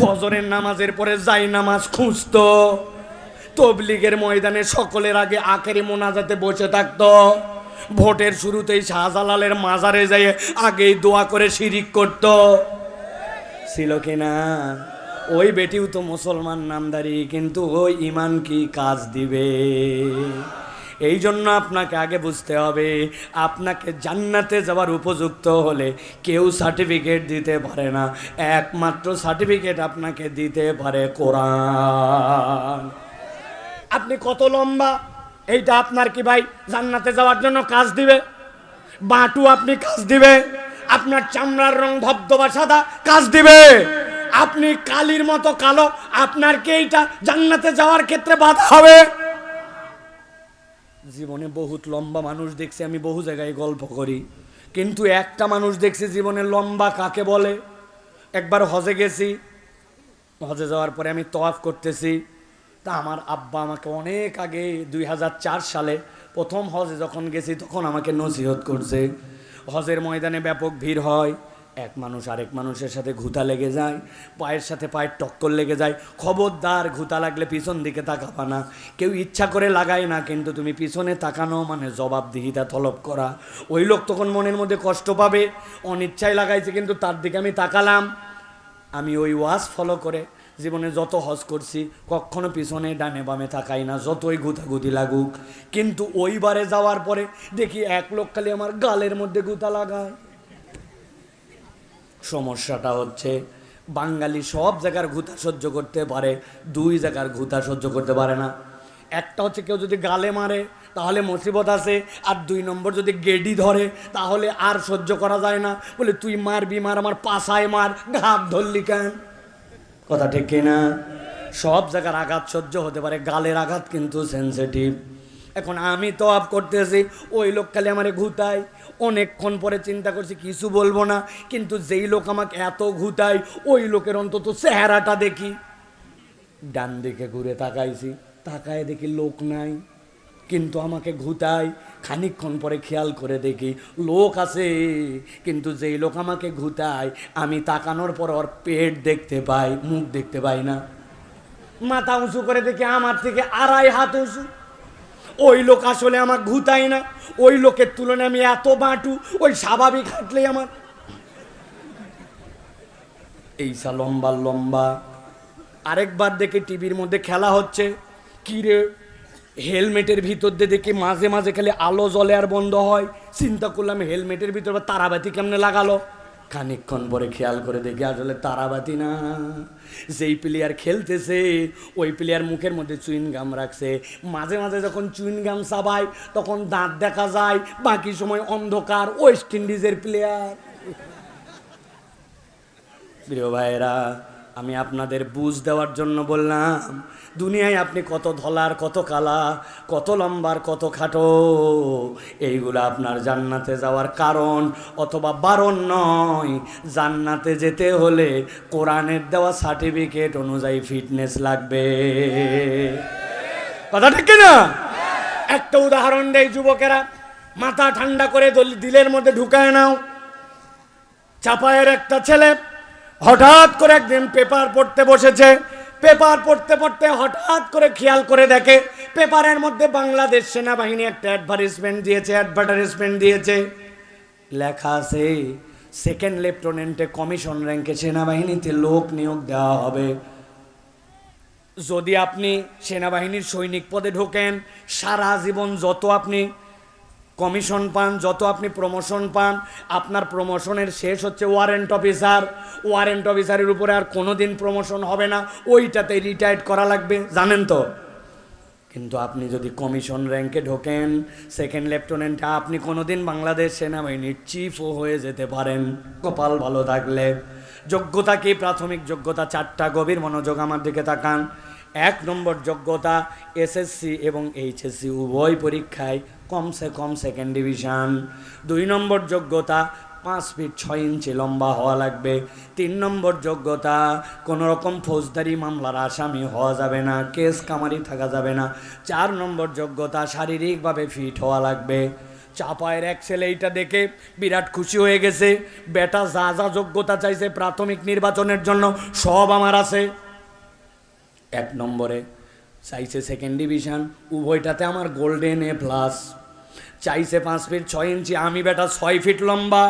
ফজরের নামাজের পরে যাই নামাজ খুঁজতো। তবলিগের ময়দানে সকলের আগে আখেরি মোনাজাতে বসে থাকতো। ভোটের শুরুতেই শাহজালালের মাজারে যেয়ে আগেই দোয়া করে শিরিক করত। ছিল কিনা ওই বেটিও তো মুসলমান নামদারি, কিন্তু ওই ইমান কি কাজ দিবে? এই জন্য আপনাকে আগে বুঝতে হবে, আপনাকে জান্নাতে যাওয়ার উপযুক্ত হলে কেউ সার্টিফিকেট দিতে পারে না। একমাত্র সার্টিফিকেট আপনাকে দিতে পারে কোরআন। আপনি কত লম্বা, এইটা আপনার কি ভাই জান্নাতে যাওয়ার জন্য কাজ দিবে? বাটু আপনি কাজ দিবে, আপনার চামড়ার রং ধবধবা সাদা কাজ দিবে। আপনি কালির মতো কালো, আপনার কি এইটা জান্নাতে যাওয়ার ক্ষেত্রে বাধা হবে? জীবনে বহুত লম্বা মানুষ দেখছি, আমি বহু জায়গায় গল্প করি। কিন্তু একটা মানুষ দেখছি জীবনে লম্বা কাকে বলে? একবার হজে গেছি। হজে যাওয়ার পরে আমি তওয়াফ করতেছি। তা আমার আব্বা আমাকে অনেক আগে, দুই হাজার চার সালে প্রথম হজে যখন গেছি, তখন আমাকে নসিহত করছে। হজের ময়দানে ব্যাপক ভিড় হয়। এক মানুষ আরেক মানুষের সাথে ঘুতা লেগে যায়, পায়ের সাথে পায়ের টক্কর লেগে যায়। খবরদার ঘুতা লাগলে পিছন দিকে তাকাবা না। কেউ ইচ্ছা করে লাগায় না, কিন্তু তুমি পিছনে তাকানো মানে জবাবদিহিতা তলব করা। ওই লোক তখন মনের মধ্যে কষ্ট পাবে, অনিচ্ছায় লাগাইছে, কিন্তু তার দিকে আমি তাকালাম। আমি ওই ওয়াজ ফলো করে জীবনে যত হজ করছি, কখনো পিছনে, ডানে বামে তাকাই না, যতই গুতাগুতি লাগুক। কিন্তু ওইবারে যাওয়ার পরে দেখি এক লোক খালি আমার গালের মধ্যে গুতা লাগায়। সমস্যাটা হচ্ছে, বাঙালি সব জায়গার ঘুতা সহ্য করতে পারে, দুই জায়গার ঘুতা সহ্য করতে পারে না। একটা হচ্ছে কেউ যদি গালে মারে, তাহলে মুসিবত আছে আর দুই নম্বর যদি গেডি ধরে, তাহলে আর সহ্য করা যায় না। বলে, তুই মারবি, মার, আমার পাশায় মার, ঘাপ ধরলি কেন? কথা ঠিক কিনা? সব জায়গার আঘাত সহ্য হতে পারে, গালের আঘাত কিন্তু সেন্সিটিভ এখন আমি তো আপ করতেছি, ওই লোক খালি আমারে ঘুতায়। অনেকক্ষণ পরে চিন্তা করছি, কিছু বলব না, কিন্তু যেই লোক আমাকে এত ঘুতায়, ওই লোকের অন্তত চেহারাটা দেখি। ডান দিকে ঘুরে তাকাইছি, তাকায় দেখি লোক নাই, কিন্তু আমাকে ঘুতায়। খানিকক্ষণ পরে খেয়াল করে দেখি, লোক আছে, কিন্তু যেই লোক আমাকে ঘুতায়, আমি তাকানোর পর ওর পেট দেখতে পাই, মুখ দেখতে পাই না। মাথা উঁচু করে দেখি, আমার থেকে আড়াই হাত উঁচু। ওই লোক আসলে আমার ঘুতাই না। ওই লোকের তুলনায় আমি এত বাঁটু, ওই স্বাভাবিক হাঁটলেই আমার। এইসা লম্বা লম্বা। আরেকবার দেখে টিভির মধ্যে খেলা হচ্ছে। কি রে? হেলমেটের ভিতর দিয়ে দেখি মাঝে মাঝে খালি আলো জ্বলে আর বন্ধ হয়। চিন্তা করলাম হেলমেটের ভিতর তারাবাতি কেমনে লাগালো? খানিকক্ষণ পরে খেয়াল করে দেখি আসলে তারাবাতি না। যেই প্লেয়ার খেলতেছে, ওই প্লেয়ার মুখের মধ্যে চুইন গাম রাখছে। মাঝে মাঝে যখন চুইন গাম চাবায়, তখন দাঁত দেখা যায়, বাকি সময় অন্ধকার ওয়েস্ট ইন্ডিজের প্লেয়ার প্রিয় ভাইয়েরা আমি আপনাদের বুঝ দেওয়ার জন্য বললাম, দুনিয়ায় আপনি কত ধলার, কত কালা, কত লম্বার, কত খাটো, এইগুলো আপনার জান্নাতে যাওয়ার কারণ অথবা বারণ নয়। জান্নাতে যেতে হলে কোরআনের দেওয়া সার্টিফিকেট অনুযায়ী ফিটনেস লাগবে। কথা ঠিক না? একটা উদাহরণ দেয় যুবকেরা, মাথা ঠান্ডা করে দিলের মধ্যে ঢুকায় নাও। চাপায়ের একটা ছেলে হঠাৎ করে একদিন পেপার পড়তে বসেছে। পেপার পড়তে পড়তে হঠাৎ করে খেয়াল করে দেখে, পেপারের মধ্যে বাংলাদেশ সেনাবাহিনী একটা অ্যাডভার্টাইজমেন্ট দিয়েছে অ্যাডভার্টাইজমেন্ট দিয়েছে। লেখা আছে সেকেন্ড লেফটেন্যান্টে কমিশন র্যাঙ্কে সেনাবাহিনীতে লোক নিয়োগ দেওয়া হবে। যদি আপনি সেনাবাহিনীর সৈনিক পদে ঢোকেন, সারা জীবন যত আপনি কমিশন পান, যত আপনি প্রমোশন পান, আপনার প্রমোশনের শেষ হচ্ছে ওয়ারেন্ট অফিসার ওয়ারেন্ট অফিসারের উপরে আর কোনো দিন প্রমোশন হবে না ওইটাতে রিটায়ার্ড করা লাগবে, জানেন তো? কিন্তু আপনি যদি কমিশন র্যাঙ্কে ঢোকেন সেকেন্ড লেফটেন্যান্টে আপনি কোনোদিন বাংলাদেশ সেনাবাহিনীর চিফও হয়ে যেতে পারেন। কপাল ভালো থাকলে। যোগ্যতা কি? প্রাথমিক যোগ্যতা চারটা, গভীর মনোযোগ আমার দিকে তাকান। এক নম্বর যোগ্যতা এসএসসি এবং এইচএসসি উভয় পরীক্ষায় কমসে কম সেকেন্ড ডিভিশন দুই নম্বর যোগ্যতা পাঁচ ফিট ছয় ইঞ্চি লম্বা হওয়া লাগবে। তিন নম্বর যোগ্যতা কোনো রকম ফৌজদারি মামলার আসামি হওয়া যাবে না, কেস কামারি থাকা যাবে না। চার নম্বর যোগ্যতা শারীরিকভাবে ফিট হওয়া লাগবে। চাপায়ের এক ছেলে এইটা দেখে বিরাট খুশি হয়ে গেছে। বেটা যা যা যোগ্যতা চাইছে প্রাথমিক নির্বাচনের জন্য সব আমার আছে। এক নম্বরে। চাইছে সেকেন্ড ডিভিশন উভয়টাতে আমার গোল্ডেন এ প্লাস চাইছে পাঁচ ফিট ছয় ইঞ্চি আমি বেটা ছয় ফিট লম্বা।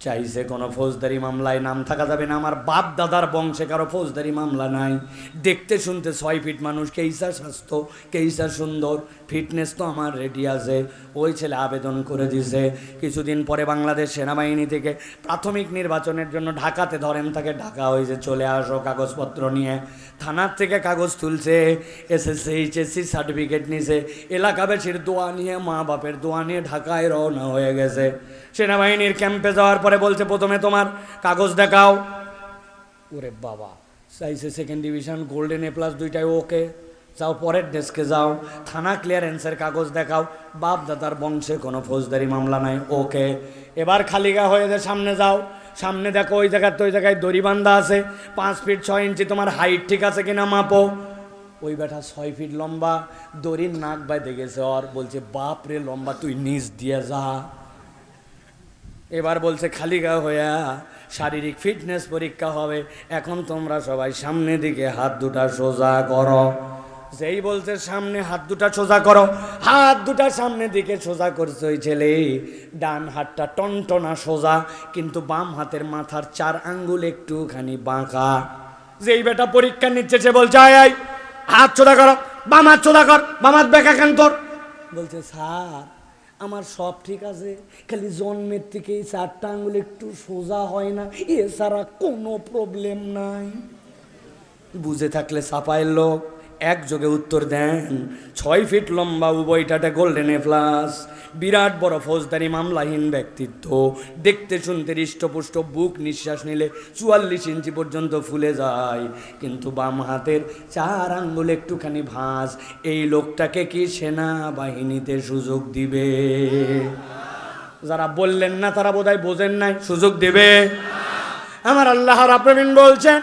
চাইছে কোনো ফৌজদারি মামলায় নাম থাকা যাবে না। আমার বাপ দাদার বংশে কারও ফৌজদারি মামলা নাই। দেখতে শুনতে ছয় ফিট মানুষ কেইসা স্বাস্থ্য কেইসা সুন্দর, ফিটনেস তো আমার রেডি আছে। ওই ছেলে আবেদন করে দিছে। কিছুদিন পরে বাংলাদেশ সেনাবাহিনী থেকে প্রাথমিক নির্বাচনের জন্য ঢাকাতে ধরেন তাকে ঢাকা হয়েছে চলে আসো কাগজপত্র নিয়ে। থানার থেকে কাগজ তুলছে, এসএসসি, এইচএসসি সার্টিফিকেট নিছে। এলাকাবাসীর দোয়া নিয়ে, মা বাপের দোয়া নিয়ে ঢাকায় রওনা হয়ে গেছে। সেনাবাহিনীর ক্যাম্পে যাওয়ার পরে বলছে, প্রথমে তোমার কাগজ দেখাও। ওরে বাবা, চাইছে second division golden A plus দুইটাই ওকে। যাও পরের ডেস্কে যাও, থানা ক্লিয়ারেন্সের কাগজ দেখাও। বাপ দাদার বংশে কোনো ফৌজদারি মামলা নাই, ওকে। এবার খালিগা হয়ে যে সামনে যাও, সামনে দেখো ওই জায়গায় তো ওই জায়গায় দড়ি বান্ধা আছে। পাঁচ ফিট ছয় ইঞ্চি তোমার হাইট ঠিক আছে কিনা মাপো। ওই বেটা ছয় ফিট লম্বা, দড়ির নাক বাইতে গেছে ওর বলছে বাপ রে লম্বা, তুই নিচ দিয়ে যা। এবার বলছে, খালি গা হইয়া শারীরিক ফিটনেস পরীক্ষা হবে। এখন তোমরা সবাই সামনে দিকে হাত দুটা সোজা করো। যেই বলছে, সামনে হাত দুটা সোজা করো। হাত দুটা সামনে দিকে সোজা করছে ওই ছেলে। ডান হাতটা টনটনা সোজা, কিন্তু বাম হাতের মাথার চার আঙ্গুল একটুখানি বাঁকা। যেই বেটা পরীক্ষা নিচ্ছে, সে বলছে, আয় আয়, হাত সোজা করো, বাম হাত সোজা কর, বাম হাত বেকা কেন তোর? বলছে, স্যার আমার সব ঠিক আছে, খালি জন্মের থেকে চারটা আঙুল একটু সোজা হয় না এছাড়া কোনো প্রবলেম নাই। বুঝে থাকলে সাপায়ের লোক একযোগে উত্তর দেন। ছয় ফিট লম্বা উভয়টাতে গোল্ডেন এ প্লাস বিরাট বড় ফৌজদারি মামলাহীন ব্যক্তিত্ব। দেখতে শুনতে হৃষ্টপুষ্ট, বুক নিঃশ্বাস নিলে চুয়াল্লিশ ইঞ্চি পর্যন্ত ফুলে যায়। কিন্তু বাম হাতের চার আঙ্গুল একটুখানি ভাঁজ। এই লোকটাকে কি সেনাবাহিনীতে সুযোগ দিবে? যারা বললেন না, তারা বোধহয় বোঝেন নাই। সুযোগ দেবে? আমার আল্লাহ রাব্বিন বলছেন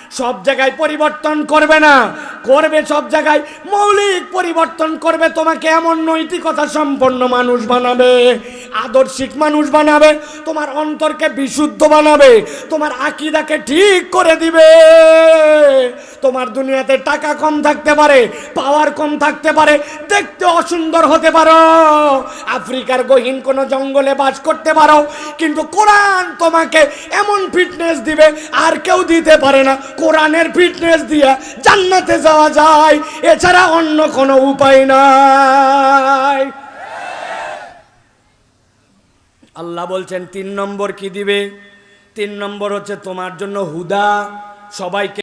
সব জায়গায় পরিবর্তন করবে না। করবে সব জায়গায়, মৌলিক পরিবর্তন করবে, তোমাকে এমন নৈতিকতা সম্পন্ন মানুষ বানাবে, আদর্শিক মানুষ বানাবে, তোমার অন্তরকে বিশুদ্ধ বানাবে, তোমার আকিদাকে ঠিক করে দিবে। তোমার দুনিয়াতে টাকা কম থাকতে পারে পাওয়ার কম থাকতে পারে, দেখতে অসুন্দর হতে পারো। আফ্রিকার গহীন কোনো জঙ্গলে বাস করতে পারো, কিন্তু কোরআন তোমাকে এমন ফিটনেস দিবে, আর কেউ দিতে পারে না। কোরআনের ফিটনেস দিয়ে জান্নাতে যাওয়া যায়, এছাড়া অন্য কোনো উপায় নাই। আল্লাহ বলছেন, তিন নম্বর কি দিবে? তিন নম্বর হচ্ছে তোমার জন্য হুদা। সবাইকে